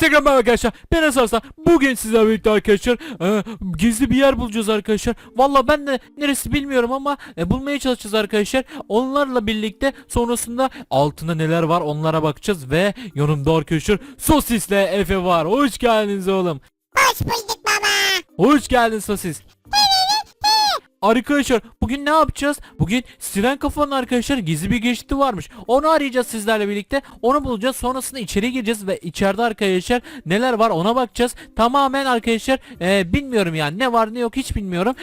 Instagram ben arkadaşlar. Ben Asarsa. Bugün sizlerle birlikte arkadaşlar e, gizli bir yer bulacağız arkadaşlar. Valla ben de neresi bilmiyorum ama e, bulmaya çalışacağız arkadaşlar. Onlarla birlikte sonrasında altında neler var onlara bakacağız ve yanımda arkadaşlar Sosis'le Efe var. Hoş geldiniz oğlum. Hoş bulduk baba. Hoş geldin Sosis. Arkadaşlar bugün ne yapacağız? Bugün Siren Kafa'nın arkadaşlar gizli bir geçti varmış. Onu arayacağız sizlerle birlikte. Onu bulacağız. Sonrasında içeri gireceğiz ve içeride arkadaşlar neler var ona bakacağız. Tamamen arkadaşlar e, bilmiyorum yani ne var ne yok hiç bilmiyorum.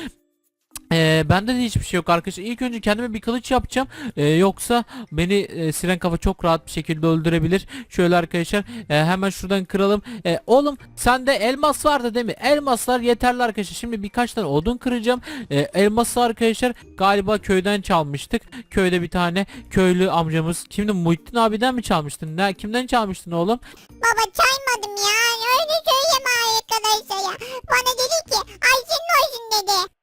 Ee, bende de hiçbir şey yok arkadaşlar. İlk önce kendime bir kılıç yapacağım. Ee, yoksa beni e, Siren Kafa çok rahat bir şekilde öldürebilir. Şöyle arkadaşlar e, hemen şuradan kıralım. E, oğlum sende elmas vardı değil mi? Elmaslar yeterli arkadaşlar. Şimdi birkaç tane odun kıracağım. E, elması arkadaşlar galiba köyden çalmıştık. Köyde bir tane köylü amcamız. Kimdi? Muhittin abiden mi çalmıştın? Ne, kimden çalmıştın oğlum? Baba çaymadım ya. Öyle söyleme arkadaşlar ya. Bana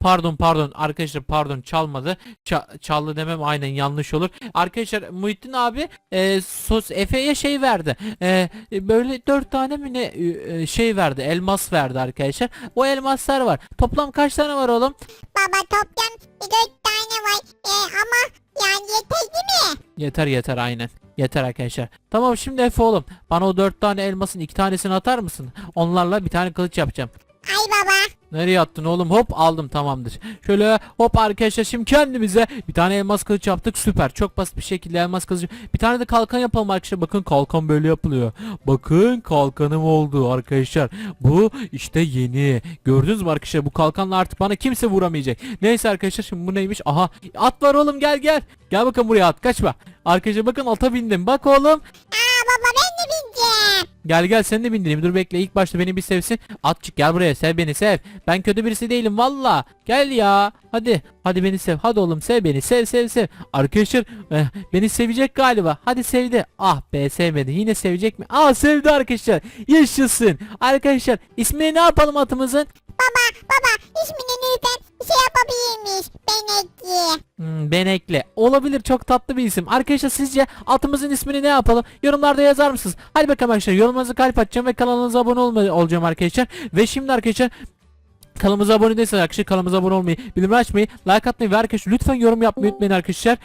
Pardon pardon arkadaşlar pardon çalmadı. Ça- çaldı demem aynen yanlış olur. Arkadaşlar Muhittin abi e, sos Efe'ye şey verdi. E, böyle dört tane mi ne e, şey verdi. Elmas verdi arkadaşlar. O elmaslar var. Toplam kaç tane var oğlum? Baba toplam dört tane var. Ee, ama yani yeter değil mi? Yeter yeter aynen. Yeter arkadaşlar. Tamam şimdi Efe oğlum. Bana o dört tane elmasın iki tanesini atar mısın? Onlarla bir tane kılıç yapacağım. Ay baba. Nereye attın oğlum? Hop aldım tamamdır. Şöyle hop arkadaşlar şimdi kendimize bir tane elmas kılıç yaptık. Süper. Çok basit bir şekilde elmas kılıç. Bir tane de kalkan yapalım arkadaşlar. Bakın kalkan böyle yapılıyor. Bakın kalkanım oldu arkadaşlar. Bu işte yeni. Gördünüz mü arkadaşlar? Bu kalkanla artık bana kimse vuramayacak. Neyse arkadaşlar şimdi bu neymiş? Aha at var oğlum gel gel. Gel bakın buraya at kaçma. Arkadaşlar bakın ata bindim. Bak oğlum. Aa baba ben de bineceğim. Gel gel seni de bindireyim. Dur bekle ilk başta beni bir sevsin. Atçık gel buraya sev beni sev. Ben kötü birisi değilim valla. Gel ya. Hadi. Hadi beni sev. Hadi oğlum sev beni. Sev sev sev. Arkadaşlar eh, beni sevecek galiba. Hadi sevdi. Ah be sevmedi. Yine sevecek mi? Aa sevdi arkadaşlar. Yaşasın. Arkadaşlar ismini ne yapalım atımızın? Baba baba ismini lütfen şey yapabilirmiş. Benekli. Hmm, Benekli. Olabilir çok tatlı bir isim. Arkadaşlar sizce atımızın ismini ne yapalım? Yorumlarda yazar mısınız? Hadi bakalım arkadaşlar yorumlarınızı kalp atacağım ve kanalınıza abone olma olacağım arkadaşlar. Ve şimdi arkadaşlar Kanalımıza abone değilseniz arkadaşlar kanalımıza abone olmayı, bildirim açmayı, like atmayı ve arkadaşlar lütfen yorum yapmayı unutmayın arkadaşlar.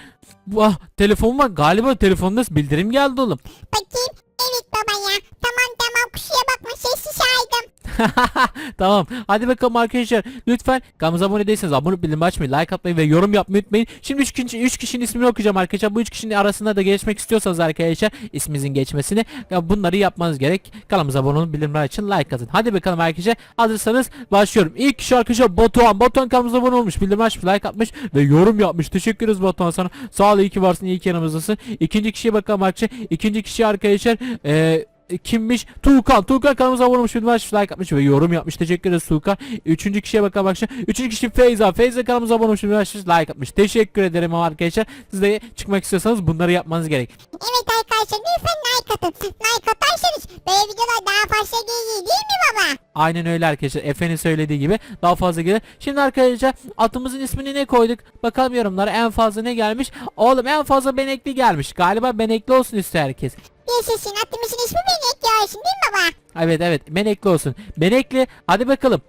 Ah telefonum var galiba telefonda bildirim geldi oğlum. Bakayım. Evet baba ya. Tamam tamam kusura bakma sessiz aydım. tamam hadi bakalım arkadaşlar lütfen kanalımıza abone değilseniz abone bildirim açmayı like atmayı ve yorum yapmayı unutmayın. Şimdi 3 kişi, üç kişinin ismini okuyacağım arkadaşlar bu 3 kişinin arasında da geçmek istiyorsanız arkadaşlar isminizin geçmesini ya bunları yapmanız gerek. Kanalımıza abone olun bildirimler için like atın. Hadi bakalım arkadaşlar hazırsanız başlıyorum. İlk kişi arkadaşlar Batuhan. Batuhan kanalımıza abone olmuş bildirim açmış like atmış ve yorum yapmış. Teşekkür ederiz Batuhan sana. Sağ ol iyi ki varsın iyi ki yanımızdasın. İkinci kişiye bakalım arkadaşlar. İkinci kişi arkadaşlar eee kimmiş? Tuğkan. Tuğkan kanalımıza abone olmuş, bildirim açmış, like atmış ve yorum yapmış. Teşekkür ederiz Tuğkan. Üçüncü kişiye bakalım arkadaşlar. Üçüncü kişi Feyza. Feyza kanalımıza abone olmuş, bildirim açmış, like atmış. Teşekkür ederim arkadaşlar. Siz de çıkmak istiyorsanız bunları yapmanız gerek. Evet arkadaşlar lütfen like atın. Like atarsanız böyle videolar daha fazla geliyor değil mi baba? Aynen öyle arkadaşlar. Efe'nin söylediği gibi daha fazla gelir. Şimdi arkadaşlar atımızın ismini ne koyduk? Bakalım yorumlara en fazla ne gelmiş? Oğlum en fazla benekli gelmiş. Galiba benekli olsun istiyor herkes. Yaşasın atımızın ismi Benekli olsun değil mi baba? Evet evet benekli olsun. Benekli hadi bakalım.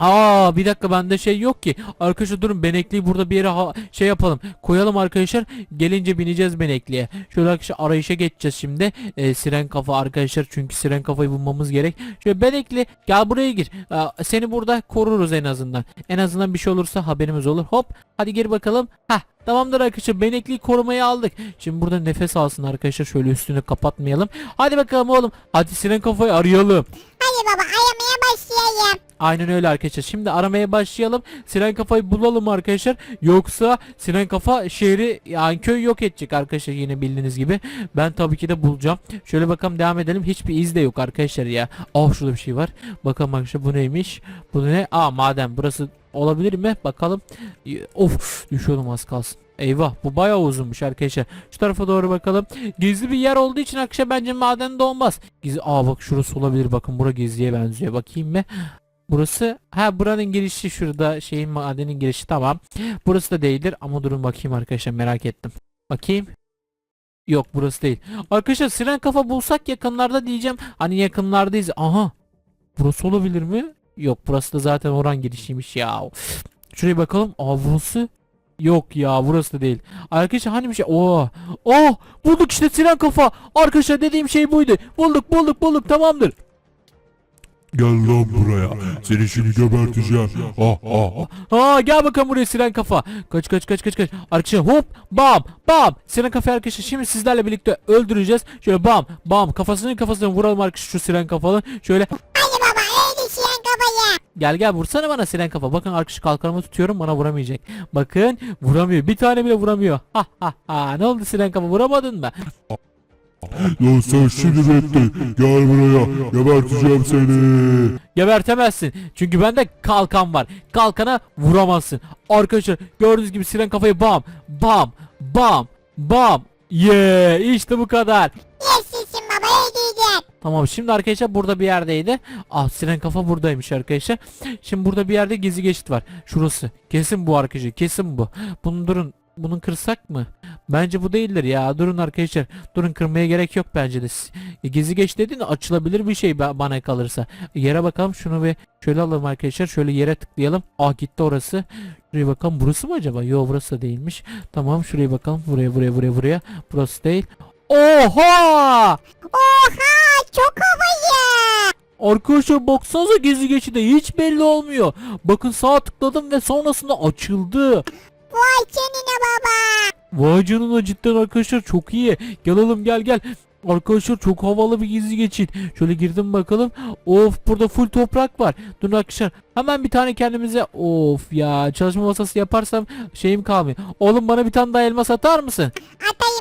Aa bir dakika bende şey yok ki. Arkadaşlar durun benekliyi burada bir yere şey yapalım. Koyalım arkadaşlar. Gelince bineceğiz benekliye. Şöyle arkadaşlar arayışa geçeceğiz şimdi. Ee, siren kafa arkadaşlar çünkü siren kafayı bulmamız gerek. Şöyle benekli gel buraya gir. Aa, seni burada koruruz en azından. En azından bir şey olursa haberimiz olur. Hop hadi gir bakalım. Hah Tamamdır arkadaşlar benekliyi korumaya aldık. Şimdi burada nefes alsın arkadaşlar şöyle üstünü kapatmayalım. Hadi bakalım oğlum. Hadi siren kafayı arayalım. Hadi baba aramaya başlayalım. Aynen öyle arkadaşlar. Şimdi aramaya başlayalım. Siren kafayı bulalım arkadaşlar. Yoksa Siren kafa şehri yani köy yok edecek arkadaşlar yine bildiğiniz gibi. Ben tabii ki de bulacağım. Şöyle bakalım devam edelim. Hiçbir iz de yok arkadaşlar ya. Ah şurada bir şey var. Bakalım arkadaşlar bu neymiş? Bu ne? Aa maden. Burası olabilir mi? Bakalım. Of düşüyordum az kalsın. Eyvah bu bayağı uzunmuş arkadaşlar. Şu tarafa doğru bakalım. Gizli bir yer olduğu için arkadaşlar bence maden de olmaz. Gizli Aa bak şurası olabilir. Bakın bura gizliye benziyor. Bakayım mı? Burası ha buranın girişi şurada şeyin madenin girişi tamam. Burası da değildir ama durun bakayım arkadaşlar merak ettim. Bakayım. Yok burası değil. Arkadaşlar siren kafa bulsak yakınlarda diyeceğim. Hani yakınlardayız. Aha. Burası olabilir mi? Yok burası da zaten oran girişiymiş ya. Şuraya bakalım. Aa burası. Yok ya burası da değil. Arkadaşlar hani bir şey. Oo. Oh bulduk işte siren kafa. Arkadaşlar dediğim şey buydu. Bulduk bulduk bulduk tamamdır. Gel lan buraya. Seni şimdi geberteceğim. Ah ah ah. Ha gel bakalım buraya siren kafa. Kaç kaç kaç kaç kaç. Arkadaşlar hop bam bam. Siren kafa arkadaşlar şimdi sizlerle birlikte öldüreceğiz. Şöyle bam bam kafasını kafasına vuralım arkadaşlar şu siren kafalı. Şöyle Hadi baba öyle şiyen kafayı. gel gel vursana bana siren kafa. Bakın arkadaşlar kalkanımı tutuyorum bana vuramayacak. Bakın vuramıyor. Bir tane bile vuramıyor. Ha ha ha. Ne oldu siren kafa vuramadın mı? Lan sen şimdi bekle. Gel buraya. Geberteceğim seni. Gebertemezsin. Çünkü bende kalkan var. Kalkana vuramazsın. Arkadaşlar gördüğünüz gibi siren kafayı bam bam bam bam. Yeah işte bu kadar. Yaşasın baba öldürdün. Tamam şimdi arkadaşlar burada bir yerdeydi. Ah siren kafa buradaymış arkadaşlar. Şimdi burada bir yerde gizli geçit var. Şurası. Kesin bu arkadaşlar. Kesin bu. Bunu durun. Bunu kırsak mı? Bence bu değildir ya. Durun arkadaşlar. Durun kırmaya gerek yok bence de. E, Gizli geç dediğin açılabilir bir şey ba- bana kalırsa. E, Yere bakalım şunu bir şöyle alalım arkadaşlar. Şöyle yere tıklayalım. Ah gitti orası. Şuraya bakalım burası mı acaba? Yok burası değilmiş. Tamam şuraya bakalım. Buraya buraya buraya buraya. Burası değil. Oha! Oha çok havalı. Arkadaşlar baksanıza gizli geçide hiç belli olmuyor. Bakın sağ tıkladım ve sonrasında açıldı. Vay canına baba. Vay canına cidden arkadaşlar çok iyi. Gel oğlum gel gel. Arkadaşlar çok havalı bir gizli geçit. Şöyle girdim bakalım. Of burada full toprak var. Dur arkadaşlar hemen bir tane kendimize of ya çalışma masası yaparsam şeyim kalmıyor. Oğlum bana bir tane daha elmas atar mısın? Atayım.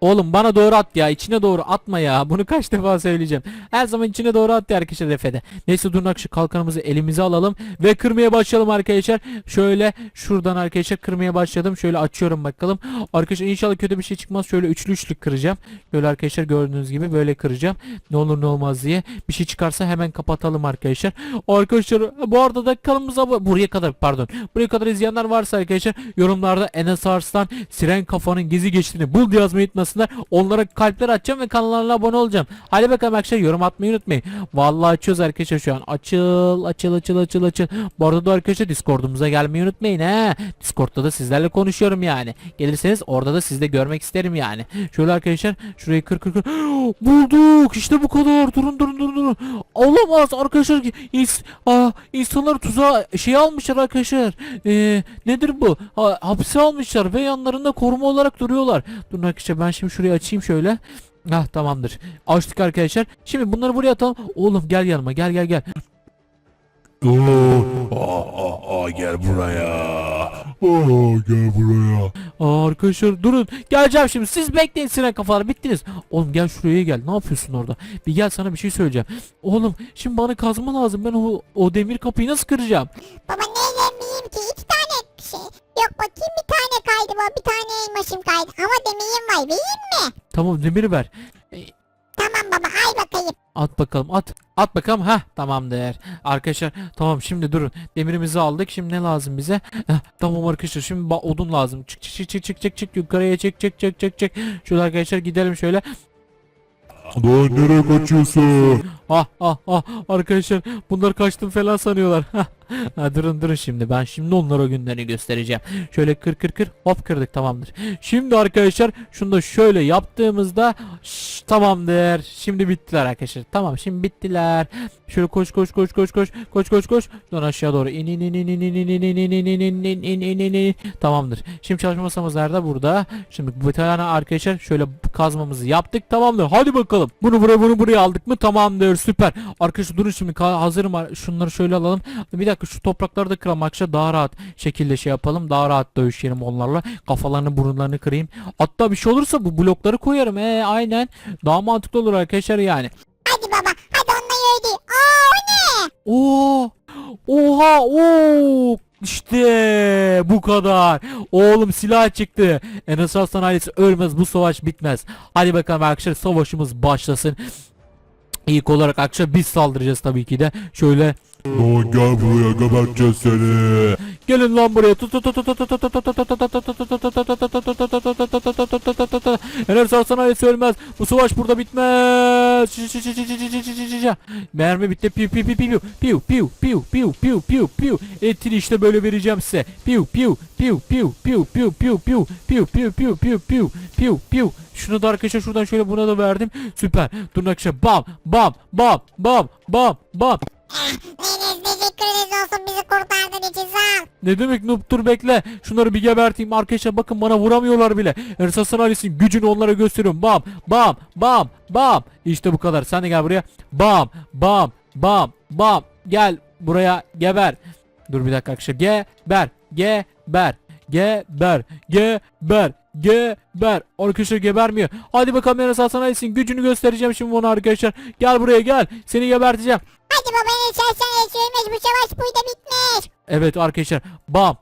Oğlum bana doğru at ya. içine doğru atma ya. Bunu kaç defa söyleyeceğim. Her zaman içine doğru at ya arkadaşlar Efe'de. Neyse durun arkadaşlar kalkanımızı elimize alalım. Ve kırmaya başlayalım arkadaşlar. Şöyle şuradan arkadaşlar kırmaya başladım. Şöyle açıyorum bakalım. Arkadaşlar inşallah kötü bir şey çıkmaz. Şöyle üçlü üçlük kıracağım. Böyle arkadaşlar gördüğünüz gibi böyle kıracağım. Ne olur ne olmaz diye. Bir şey çıkarsa hemen kapatalım arkadaşlar. Arkadaşlar bu arada da kanalımıza bu- buraya kadar pardon. Buraya kadar izleyenler varsa arkadaşlar yorumlarda Enes Arslan Siren Kafa'nın gizli geçtiğini bul yazmayı unutmasınlar. Onlara kalpler atacağım ve kanallarına abone olacağım. Hadi bakalım arkadaşlar yorum atmayı unutmayın. Vallahi açıyoruz arkadaşlar şu an. Açıl açıl açıl açıl açıl. Bu arada da arkadaşlar Discord'umuza gelmeyi unutmayın he. Discord'da da sizlerle konuşuyorum yani. Gelirseniz orada da sizi de görmek isterim yani. Şöyle arkadaşlar şurayı kır kır kır. Bulduk işte bu kadar. Durun durun durun durun. Olamaz arkadaşlar. İns Aa, insanlar tuzağa şey almışlar arkadaşlar. Ee, nedir bu? Ha, hapse almışlar ve yanlarında koruma olarak duruyorlar. Durun arkadaşlar ben şimdi şurayı açayım şöyle. Ah tamamdır. Açtık arkadaşlar. Şimdi bunları buraya atalım. Oğlum gel yanıma gel gel gel. Aa, aa, aa, gel buraya. Aa, gel buraya. Aa, arkadaşlar durun. Geleceğim şimdi. Siz bekleyin siren kafalar. Bittiniz. Oğlum gel şuraya gel. Ne yapıyorsun orada? Bir gel sana bir şey söyleyeceğim. Oğlum şimdi bana kazma lazım. Ben o, o demir kapıyı nasıl kıracağım? Baba neyle miyim ki? İki tane şey. Yok bakayım bir tane kaydı baba. Bir tane elmasım kaydı. Ama demeyin var. Vereyim mi? Tamam demiri ver. Tamam baba ay bakayım. At bakalım at. At bakalım. ha tamamdır. Arkadaşlar tamam şimdi durun. Demirimizi aldık. Şimdi ne lazım bize? Heh, tamam arkadaşlar şimdi ba- odun lazım. Çık çık çık çık çık çık çık yukarıya çık çık çık çık çık. Şöyle arkadaşlar gidelim şöyle. Lan nereye kaçıyorsun? Ah ah ah arkadaşlar bunlar kaçtım falan sanıyorlar. Ha, durun durun şimdi ben şimdi onlara günlerini göstereceğim. Şöyle kır kır kır hop kırdık tamamdır. Şimdi arkadaşlar şunu da şöyle yaptığımızda şş, tamamdır. Şimdi bittiler arkadaşlar. Tamam şimdi bittiler. Şöyle koş koş koş koş koş koş koş koş. Sonra aşağı doğru in in in in in in in in in in in in in in in in in Tamamdır. Şimdi çalışma masamız nerede? Burada. Şimdi bir tane arkadaşlar şöyle kazmamızı yaptık. Tamamdır. Hadi bakalım. Bunu buraya bunu buraya aldık mı? Tamamdır. Süper. Arkadaşlar durun şimdi hazırım. Şunları şöyle alalım. Bir dakika şu toprakları da kıralım. Daha rahat şekilde şey yapalım. Daha rahat dövüşelim onlarla. Kafalarını burunlarını kırayım. Hatta bir şey olursa bu blokları koyarım. Ee, aynen. Daha mantıklı olur arkadaşlar yani. Hadi baba. Hadi onunla öldü. Aa o ne? Oo! Oha! Oo! İşte bu kadar. Oğlum silah çıktı. Enes Arslan ailesi ölmez bu savaş bitmez. Hadi bakalım arkadaşlar savaşımız başlasın. İlk olarak arkadaşlar biz saldıracağız tabii ki de. Şöyle gel buraya geberteceğiz seni. Gelin lan buraya. Ener Sarsan ailesi ölmez. Bu savaş burada bitmez. Mermi bitti. Piu piu piu piu piu piu piu piu piu piu piu. Etini işte böyle vereceğim size. Piu piu piu piu piu piu piu piu piu piu piu piu piu piu piu. Şunu da arkadaşlar şuradan şöyle buna da verdim. Süper. Durun arkadaşlar. Bam bam bam bam bam bam. Enes teşekkür ederiz olsun bizi kurtardığın için sağ. Ne demek noob dur bekle. Şunları bir geberteyim arkadaşlar bakın bana vuramıyorlar bile. Ersasın ailesinin gücünü onlara gösteriyorum. Bam bam bam bam. İşte bu kadar. Sen de gel buraya. Bam bam bam bam. Gel buraya geber. Dur bir dakika arkadaşlar. Geber. Geber. Geber. Geber. Geber. Arkadaşlar gebermiyor. Hadi bakalım Ersasın ailesinin gücünü göstereceğim şimdi ona arkadaşlar. Gel buraya gel. Seni geberteceğim. Hadi baba Enes ailesi ölmez bu savaş burada bitmiş. Evet arkadaşlar. Bam.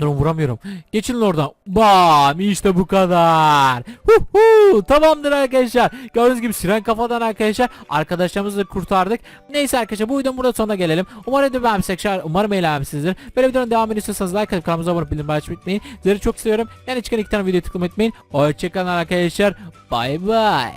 Durun vuramıyorum. Geçin oradan. Bam. İşte bu kadar. Huhu. Tamamdır arkadaşlar. Gördüğünüz gibi siren kafadan arkadaşlar. Arkadaşlarımızı da kurtardık. Neyse arkadaşlar bu videonun burada sonuna gelelim. Umarım da beğenmişsiniz. Umarım eğlenmişsinizdir. Böyle videonun devamını istiyorsanız like atıp kanalımıza abone olup bildirim açmayı unutmayın. Çok seviyorum. Yani çıkan iki tane video tıklamayı unutmayın. Hoşçakalın arkadaşlar. Bay bay.